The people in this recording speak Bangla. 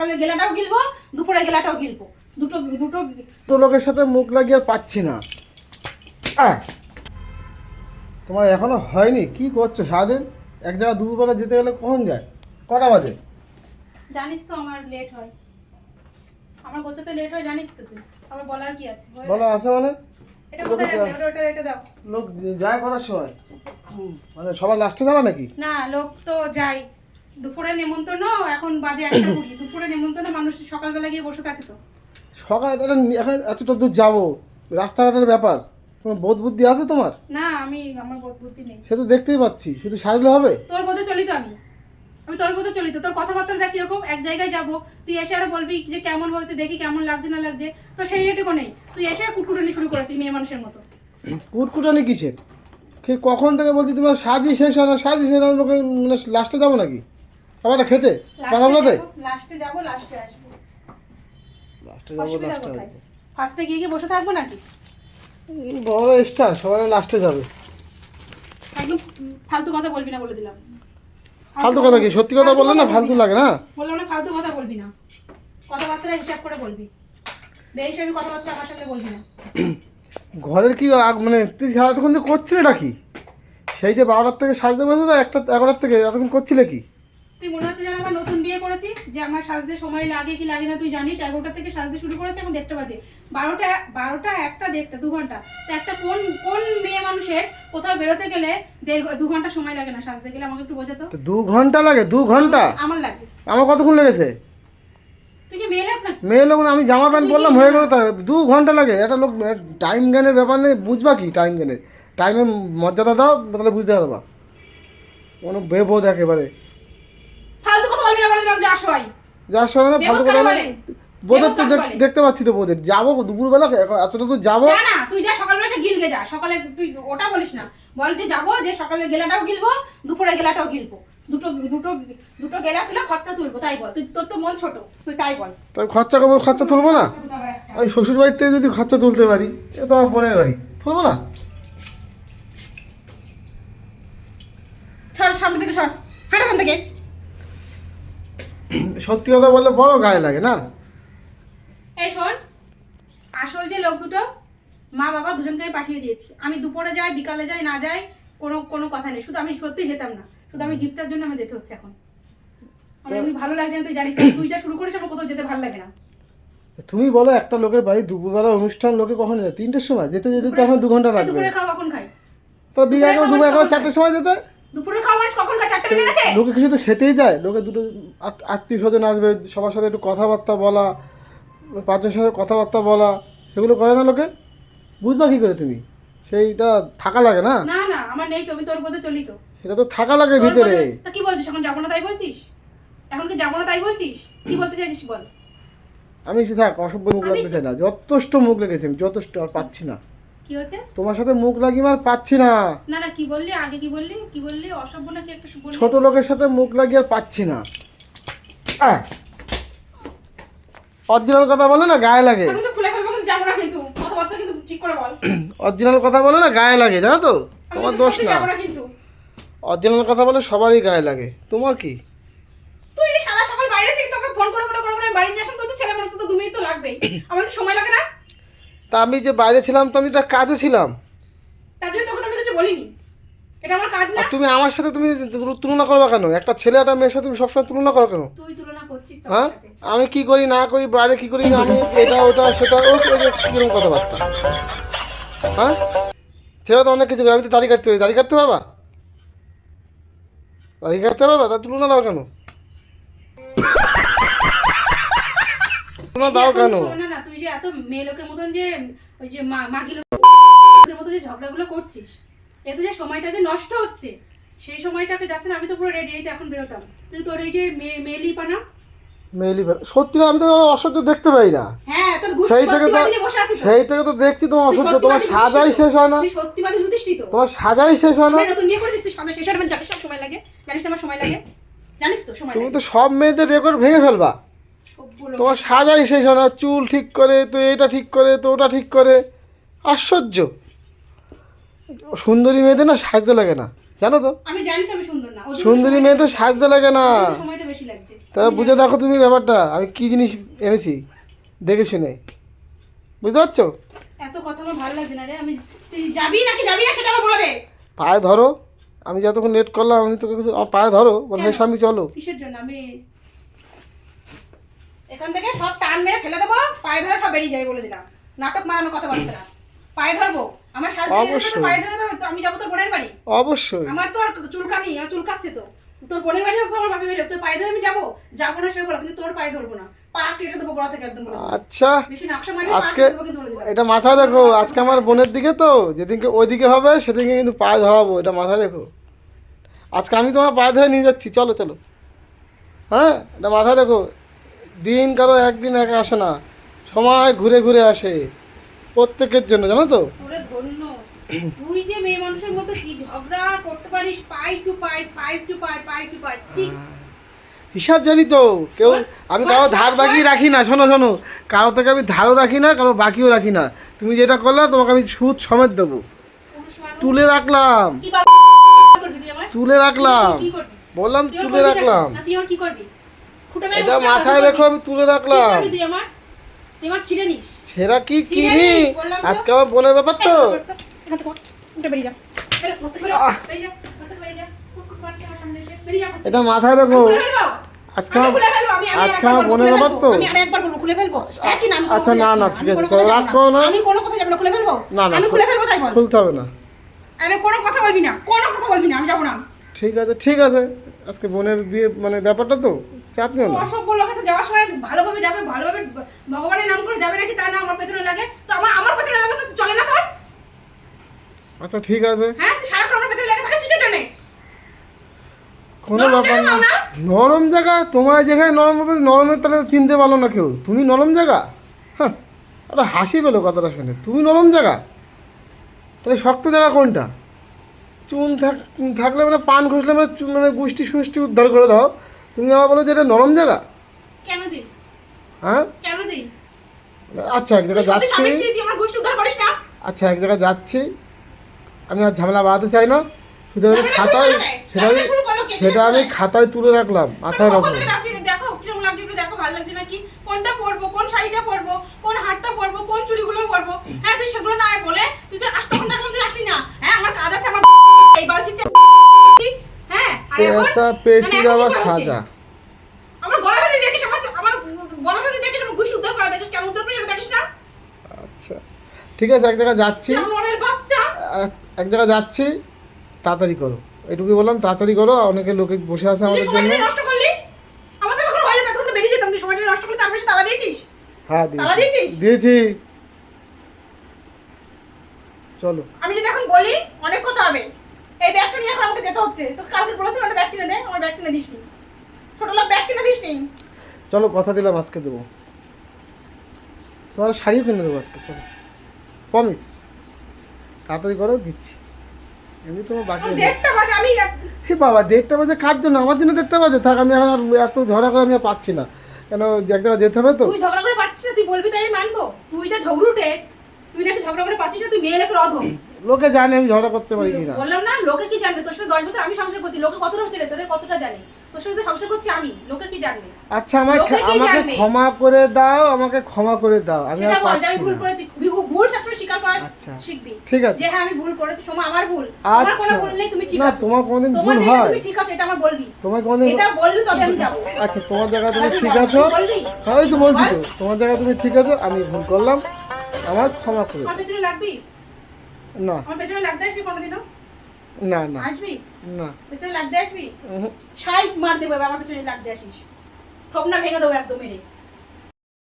গেলাটাও গিলবো দুপুরে গেলাটাও গিলবো। দুটো দুটো দুটো লোকের সাথে মুখ লাগিয়ে আর পাচ্ছি না। আহ! তোমার এখনও হয়নি? কি করছ সারাদিন? এক জায়গায় দুপুরবেলা যেতে গেলে কখন যায়? কটা বাজে? জানিস তো আমার লেট হয়। আমার গোছাতে লেট হয় জানিস তো তুই? আমার বলার কি আছে? হয়ে বলো গেছে। আসে মানে? এটা কোথায় রাখবে ওটা ওটা এটা দাও। লোক যায় করার সময়? হুম, মানে সবার লাস্টে যাবে নাকি? না লোক তো যাই দুপুরে নেমন্তন্ন এখন বাজে একটা কুড়ি। দুপুরে নেমন্তন্ন মানুষ সকালবেলা গিয়ে বসে থাকে তো। সকালে তাহলে এখন এতটা দূর যাব। রাস্তাঘাটের ব্যাপার। তোমার বোধ বুদ্ধি আছে তোমার? না আমি আমার বোধ বুদ্ধি নেই। সে তো দেখতেই পাচ্ছি। শুধু সাজলে হবে। তোর বোধে চলি তো আমি। আমি তোর বোধে চলি তো তোর কথাবার্তা দেখ কীরকম এক জায়গায় যাব। তুই এসে আরও বলবি যে কেমন হয়েছে দেখি কেমন লাগছে না লাগছে। তো সেই এটুকু নেই। তুই এসে কুটকুটানি শুরু করেছিস মেয়ে মানুষের মতো। কুটকুটানি কিসের? কখন থেকে বলছি তোমার সাজি শেষ হয় না সাজি শেষ হয় লোকে মানে লাস্টে যাব নাকি? খাবারটা খেতে? কথা বলতে লাস্টে যাব লাস্টে আসব। লাস্টে যাব লাস্টে ফার্স্টে গিয়ে গিয়ে বসে থাকব নাকি? বড় স্টার সবাই লাস্টে যাবে। একদম ফালতু কথা বলবি না বলে দিলাম। ফালতু কথা কি? সত্যি কথা বললে না ফালতু লাগে না? বললাম না ফালতু কথা বলবি না। কথাবার্তা হিসাব করে বলবি। বেহিসাবি কথাবার্তা আমার সামনে বলবি না। ঘরের কি মানে তুই সারাক্ষণ যে করছিলে নাকি? সেই যে বারোটার থেকে সাজতে বসে তো একটা এগারোটার থেকে এতক্ষণ করছিলে কি? তুই মনে হচ্ছে যেন আমার নতুন বিয়ে করেছি? যে আমার সাজতে সময় লাগে কি লাগে না তুই জানিস? এগারোটা থেকে সাজতে শুরু করেছি এখন দেখতে বাজে। বারোটা বারোটা একটা দেখতে দু ঘণ্টা। তো একটা কোন কোন মেয়ে মানুষের কোথাও বেরোতে গেলে দেড়- দু ঘণ্টা সময় লাগে না? সাজতে গেলে আমাকে একটু বোঝাতো দু ঘণ্টা লাগে? দু ঘণ্টা? আমার লাগবে আমার কতক্ষণ লেগেছে? তুই কি মেয়ে লাগ লোক আমি জামা প্যান্ট পরলাম হয়ে গেলো তা দু ঘণ্টা লাগে। একটা লোক টাইম জ্ঞানের ব্যাপার নেই বুঝবা কি টাইম জ্ঞানের? টাইমের মর্যাদা দাও তাহলে বুঝতে পারবা। কোনো বেবোধ একেবারে। বলবি না বলে দিলাম না ফালতু কথা বলে তো? দেখতে পাচ্ছি তো বোধের যাব দুপুরবেলা এতটা তো যাব। না তুই যা সকালবেলা গিলগে যা। সকালে তুই ওটা বলিস না। বল যে যাব যে সকালে গেলাটাও গিলবো দুপুরে গেলাটাও গিলবো। দুটো দুটো দুটো গেলা তুলে খরচা তুলবো তাই বল। তুই তোর তো মন ছোট তুই তাই বল। তাই খরচা করব খরচা তুলবো না? আমি শ্বশুর থেকে যদি খরচা তুলতে পারি এ তো আমার বোনের বাড়ি। তুলবো না? সর সামনে থেকে সর। হাঁটা থেকে। সত্যি কথা বললে বড় গায়ে লাগে না? এই শোন আসল যে লোক দুটো মা বাবা দুজনকে আমি পাঠিয়ে দিয়েছি। আমি দুপুরে যাই বিকালে যাই না যাই কোনো কোনো কথা নেই। শুধু আমি সত্যি যেতাম না। শুধু আমি ডিপটার জন্য আমার যেতে হচ্ছে এখন। আমার এমনি ভালো লাগছে না তুই জানিস তুই যা শুরু করেছিস আমার কোথাও যেতে ভালো লাগে না। তুমি বলো একটা লোকের বাড়ি দুপুরবেলা অনুষ্ঠান লোকে কখন যায়? তিনটের সময়? যেতে যেতে তো এখন দু ঘণ্টা লাগবে। দুপুরে খাওয়া কখন খাই? তো বিকাল দুপুরে দুপুর খাবার চারটের সময় যেতে? দুপুরে লোকে কিছু তো খেতেই যায়। লোকে দুটো আত্মীয় স্বজন আসবে সবার সাথে একটু কথাবার্তা বলা পাঁচজনের সাথে কথাবার্তা বলা সেগুলো করে না লোকে? বুঝবা কি করে তুমি? সেইটা থাকা লাগে না? না না আমার নেই তো আমি তোর বোধে চলি তো। সেটা তো থাকা লাগে ভিতরে। তা কি বলছিস? এখন যাব না তাই বলছিস? এখন কি যাব না তাই বলছিস? কি বলতে চাইছিস বল? আমি সে থাক অসভ্য মুখ আমি- লাগতে চাই না। যথেষ্ট মুখ লেগেছে আমি যথেষ্ট আর পাচ্ছি না। কি তোমার সাথে মুখ লাগিয়ে আর পাচ্ছি না। না না কি বললি? আগে কি বললি? কি বললি? অসভ্য নাকি একটা বললি? ছোট লোকের সাথে মুখ লাগিয়ে আর পাচ্ছি না। অরিজিনাল কথা বলে না গায়ে লাগে। আমি তো খুলে ফেলব কিন্তু যাব না কিন্তু। কথাবার্তা কিন্তু ঠিক করে বল। অরিজিনাল কথা বলে না গায়ে লাগে জানো তো? তোমার দোষ না। যাব না কিন্তু। অরিজিনাল কথা বলে সবারই গায়ে লাগে। তোমার কি? তুই সারা সকাল বাইরে ছিলি তোকে ফোন করে করে করে বাড়ি নিয়ে আসলাম তোর তো ছেলে মানুষ তো দু মিনিট তো লাগবেই। আমার সময় লাগে না? তা আমি যে বাইরে ছিলাম তো আমি একটা কাজে ছিলাম। তার জন্য তোকে তো আমি কিছু বলিনি। এটা আমার কাজ না। আর তুমি আমার সাথে তুমি তুলনা করবে কেন? একটা ছেলে একটা মেয়ের সাথে তুমি সবসময় তুলনা করো কেন? তুই তুলনা করছিস তোর হ্যাঁ? আমি কি করি না করি বাইরে কি করি আমি এটা ওটা সেটা ও কীরকম কথাবার্তা? হ্যাঁ? ছেলে তো অনেক কিছু করে আমি তো দাড়ি কাটতে পারি। দাড়ি কাটতে পারবা? দাড়ি কাটতে পারবা? তার তুলনা দাও কেন? তুলনা দাও কেন? শোন না, না তুই যে এত মেয়ে লোকের মতন যে ওই যে মাগি লোকের মতো যে ঝগড়াগুলো করছিস এতে যে সময়টা যে নষ্ট হচ্ছে সেই সময়টাকে যাচ্ছে না আমি তো পুরো রেডি হইতে এখন বেরোতাম। কিন্তু তোর এই যে মেলি পানা মেয়েলি বের- সত্যি আমি তো অসহ্য দেখতে পাই না। হ্যাঁ তোর সেই থেকে তো সত্যিবাদী নিয়ে বসে আছিস তো। সেই থেকে তো দেখছি তোমার অসহ্য তোমার সাজাই শেষ হয় না। তুই সত্যিবাদী যুধিষ্ঠির তো। তোমার সাজাই শেষ হয় না। আমার নতুন বিয়ে করেছিস তুই সাদা শেষের জানিস না সময় লাগে। জানিস সময় লাগে। জানিস তো সময় তুমি তো সব মেয়েদের রেকর্ড ভেঙে ফেলবা। তোমার সাজাই শেষ হয় না চুল ঠিক করে তো এটা ঠিক করে তো ওটা ঠিক করে। আশ্চর্য। সুন্দরী মেয়েদের না সাজতে লাগে না জানো তো? আমি জানি তো আমি সুন্দর না সুন্দরী সময়- মেয়ে সাজতে লাগে না। সময়টা বেশি লাগছে। তা বুঝে দেখো তুমি ব্যাপারটা আমি কি জিনিস এনেছি দেখে শুনে। বুঝতে পারছ? এত কথা আমার ভালো লাগছে না রে আমি তুই যাবি নাকি? যাবি না সেটা আমার বলে দে। পায়ে ধরো আমি যতক্ষণ লেট করলাম আমি তোকে পায়ে ধরো বলে স্বামী চলো। কিসের জন্য? আমি এখান থেকে সব টান মেরে ফেলে দেবো পায়ে ধরে সব বেরিয়ে যাবে বলে দিলাম। নাটক মারানো কথা বলছে না। পায়ে ধরবো। আমার অবশ্যই। পায়ে ধরে ধরো তো আমি যাব তোর বোনের বাড়ি? অবশ্যই। আমার তো আর চুলকানি আমার চুলকাচ্ছে তো। তোর বোনের বাড়ি হোক আমার বাপের বাড়ি। হোক তোর পায়ে ধরে আমি যাব? যাব না সে বলো কিন্তু তোর পায়ে ধরবো না। পা কেটে দেবো গোড়া থেকে একদম আচ্ছা। আজকে এটা মাথায় রেখো আজকে আমার বোনের দিকে তো যেদিনকে ওইদিকে হবে সেদিনকে কিন্তু পায়ে ধরাবো। এটা মাথায় রেখো আজকে আমি তোমার পায়ে ধরে নিয়ে যাচ্ছি। চলো চলো। হ্যাঁ? এটা মাথায় রেখো দিন কারও একদিন একা আসে না। সময় ঘুরে ঘুরে আসে। প্রত্যেকের জন্য জানো তো? তুই যে মেয়ে মানুষের মতো কি ঝগড়া করতে পারিস? পাই টু পাই পাই টু পাই পাই টু পাই। হিসাব জানি তো কেউ আমি কারও ধার বাকি রাখি না শোনো শোনো। কারও থেকে আমি ধারও রাখি না কারও বাকিও রাখি না। তুমি যেটা করলে তোমাকে আমি সুদ সমেত দেবো। তুলে রাখলাম। তুলে রাখলাম। তুই কি করবি? বললাম তুলে রাখলাম। এটা মাথায় রেখো আমি তুলে রাখলাম। করবি তুই আমার তুই আমার ছিঁড়ে নিস। ছেঁড়া কি। আজকে আমার বোনের ব্যাপার তো। এটা মাথায় রেখো। আজকে আজকে আমার বোনের ব্যাপার তো। আমি আরেকবার বলব, খুলে ফেলব। আচ্ছা, না, না, ঠিক আমি আছে, কোনো চলো, কথা রাগ করো না। আমি কোনো কথা যাব না, খুলে ফেলব। না না আমি খুলে ফেলব তাই বল। খুলতে হবে না। আরে কোনো কথা বলবি না, কোনো কথা বলবি না, আমি যাব না। ঠিক আছে ঠিক আছে। আজকে বোনের বিয়ে মানে ব্যাপারটা তো চাপ নিও না। অসভ্য লোক একটা যাওয়ার সময় ভালোভাবে যাবে, ভালোভাবে ভগবানের নাম করে যাবে নাকি? তা না আমার পেছনে লাগে। তো আমার আমার পেছনে লাগে তো চলে না তোর? আচ্ছা ঠিক আছে। হ্যাঁ তুই সারাক্ষণ আমার পেছনে লাগে থাকিস কিসের জন্যে? কোনো ব্যাপার না? নরম জায়গা? তোমার যেখানে নরম হবে নরমের তাহলে চিনতে পারল না কেউ। তুমি নরম জায়গা? হ্যাঁ একটা হাসি পেল কথাটা শুনে। তুমি নরম জায়গা? তাহলে শক্ত জায়গা কোনটা? চুন থাক থাকলে মানে পান ঘষলে মানে চুন মানে গুষ্টি সুষ্টি উদ্ধার করে দাও। তুমি আবার বলো যে এটা নরম জায়গা? কেন দিই? হ্যাঁ? কেন দিই? আচ্ছা এক তুই জায়গায় যাচ্ছি। স্বামী স্ত্রী, আমার গোষ্ঠী উদ্ধার করিস না? আচ্ছা এক জায়গায় যাচ্ছি। আমি আর ঝামেলা বাড়াতে চাই না। শুধু আমি খাতায়? সেটা আমি সেটা আমি খাতায় তুলে রাখলাম মাথায় আমি রাখো কখন থেকে ডাকছি, দেখো কীরকম লাগছে একটু দেখো ভালো লাগছে নাকি? কোনটা পরবো কোন শাড়িটা পরবো কোন হারটা পরবো কোন চুড়িগুলো পরবো? হ্যাঁ তুই সেগুলো না বলে তুই তো আসতে তখন ডাকলাম তুই আসলি না হ্যাঁ আমার কাজ আছে আমার এই বালছিতে হ্যাঁ আর এখন পেঁচা না, পেঁচি না, দেওয়া? সাজা। আমার গলাটা যদি দেখিস আমার গলাটা যদি দেখিস আমার গুষ্টি উদ্ধার করা দেখিস কেমন উদ্ধার করে দেখিস না? আচ্ছা। ঠিক আছে এক জায়গায় যাচ্ছি। আমার মনের বাচ্চা? এক- জায়গায় যাচ্ছি। তাড়াতাড়ি করো। এটুকুই বললাম তাড়াতাড়ি করো। অনেকে লোকে বসে আছে আমাদের জন্য। নষ্ট করলি? আমাকে তখন হয়ে যেত তখন তো বেরিয়ে যেতাম। সময়টা নষ্ট করে চার পাশে তালা দিয়েছিস? হ্যাঁ তালা দিয়েছি। দিয়েছিস? দিয়েছি। চলো। আমি যদি এখন বলি অনেক কথা হবে। এই ব্যাগটা নিয়ে এখন আমাকে যেতে হচ্ছে। তো কালকে বলেছিলাম একটা ব্যাগ কিনে দে আমার ব্যাগ কিনে দিসনি ছোট লোক ব্যাগ কিনে দিসনি চলো কথা দিলাম আজকে দেবো। তোমার শাড়িও কিনে দেবো আজকে চলো। প্রমিস তাড়াতাড়ি করো দিচ্ছি। এমনি তোমার বাকি দেড়টা বাজে আমি হে বাবা দেড়টা বাজে কার জন্য? আমার জন্য দেড়টা বাজে? থাক আমি এখন আর এত ঝগড়া করে আমি আর পাচ্ছি না। কেন এক জায়গায় যেতে হবে তো। তুই ঝগড়া করে পাচ্ছিস না তুই বলবি তাই আমি মানবো? তুই যা ঝগড়ুটে তুই নাকি ঝগড়া করে পাচ্ছিস না তুই মেয়ে লোকের অধম লোকে জানে আমি ঝগড়া করতে পারি কি না বললাম না লোকে কি জানবে? তোর সাথে দশ বছর আমি সংসার করছি লোকে কতটা ছেড়ে তোরে কতটা জানে? তোর সাথে সংসার করছি আমি লোকে কি জানবে? আচ্ছা আমাকে আমাকে ক্ষমা করে দাও আমাকে ক্ষমা করে দাও আমি আর পাচ্ছি আমি ভুল করেছি ভুল- সবসময় স্বীকার করা আচ্ছা। শিখবি। ঠিক আছে। যে হ্যাঁ আমি ভুল করেছি সময় আমার ভুল। তোমার কোনো আচ্ছা। ভুল নেই তুমি ঠিক না আছো। তোমার কোনোদিন ভুল হয়। তুমি ঠিক আছো এটা আমার বলবি। তোমার কোনোদিন এটা বলবি তবে আমি যাব। আচ্ছা তোমার জায়গা তুমি ঠিক আছো? হ্যাঁ তো বলছি তো। তোমার জায়গা তুমি ঠিক আছো আমি ভুল করলাম আমার ক্ষমা করে আমার পেছনে লাগবি? দাও। না। আমার পেছনে লাগতে আসবি কোনোদিনও? না না। আসবি? না। পেছনে লাগতে আসবি। সাইড মার দেবো আমার পেছনে লাগতে আসিস। থপনা ভেঙে দেবো একদম মেরে